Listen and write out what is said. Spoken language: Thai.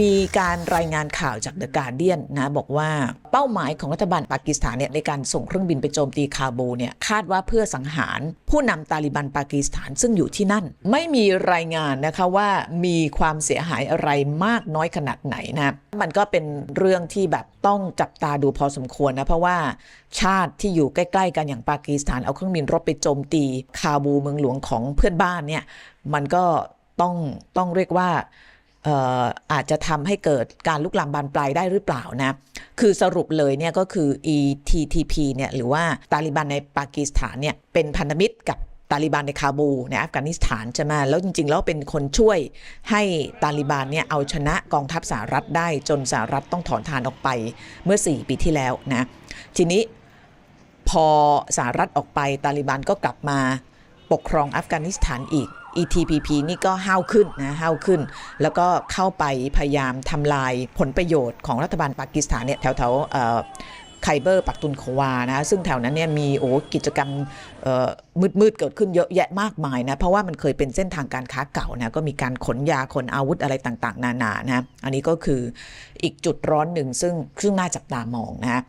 มีการรายงานข่าวจากเดอะการเดียนนะบอกว่าเป้าหมายของรัฐบาลปากีสถานเนี่ยในการส่งเครื่องบินไปโจมตีคาบูเนี่ยคาดว่าเพื่อสังหารผู้นำตาลิบันปากีสถานซึ่งอยู่ที่นั่น ไม่มีรายงานนะคะว่ามีความเสียหายอะไรมากน้อยขนาดไหนนะมันก็เป็นเรื่องที่แบบต้องจับตาดูพอสมควรนะเพราะว่าชาติที่อยู่ใกล้ ๆ กันอย่างปากีสถานเอาเครื่องบินรบไปโจมตีคาบูเมืองหลวงของเพื่อนบ้านเนี่ยมันก็ต้องต้องเรียกว่า อาจจะทำให้เกิดการลุกลามบานปลายได้หรือเปล่านะ คือสรุปเลยเนี่ยก็คือ ETTP เนี่ยหรือว่าตาลิบันในปากีสถานเนี่ยเป็นพันธมิตรกับตาลิบันในคาบูในอัฟกานิสถานใช่ไหมแล้วจริงๆ แล้วเป็นคนช่วยให้ตาลิบันเนี่ยเอาชนะกองทัพสหรัฐได้จนสหรัฐต้องถอนทานออกไปเมื่อ 4 ปีที่แล้วนะ ทีนี้พอสหรัฐออกไปตาลิบันก็กลับมา ปกครองอัฟกานิสถานอีก ETPP นี่ก็ห้าวขึ้นนะห้าวขึ้น แล้วก็เข้าไปพยายามทำลายผลประโยชน์ของรัฐบาลปากีสถานเนี่ยแถวแถวๆเอ่อไคเบอร์ปักตุนควานะซึ่งแถวนั้นเนี่ยมีโอ้กิจกรรมมืดๆเกิดขึ้นเยอะแยะมากมายนะเพราะว่ามันเคยเป็นเส้นทางการค้าเก่านะก็มีการขนยาขนอาวุธอะไรต่างๆ นานานะอันนี้ก็คืออีกจุดร้อนหนึ่งซึ่งซึ่งน่าจับตามองนะ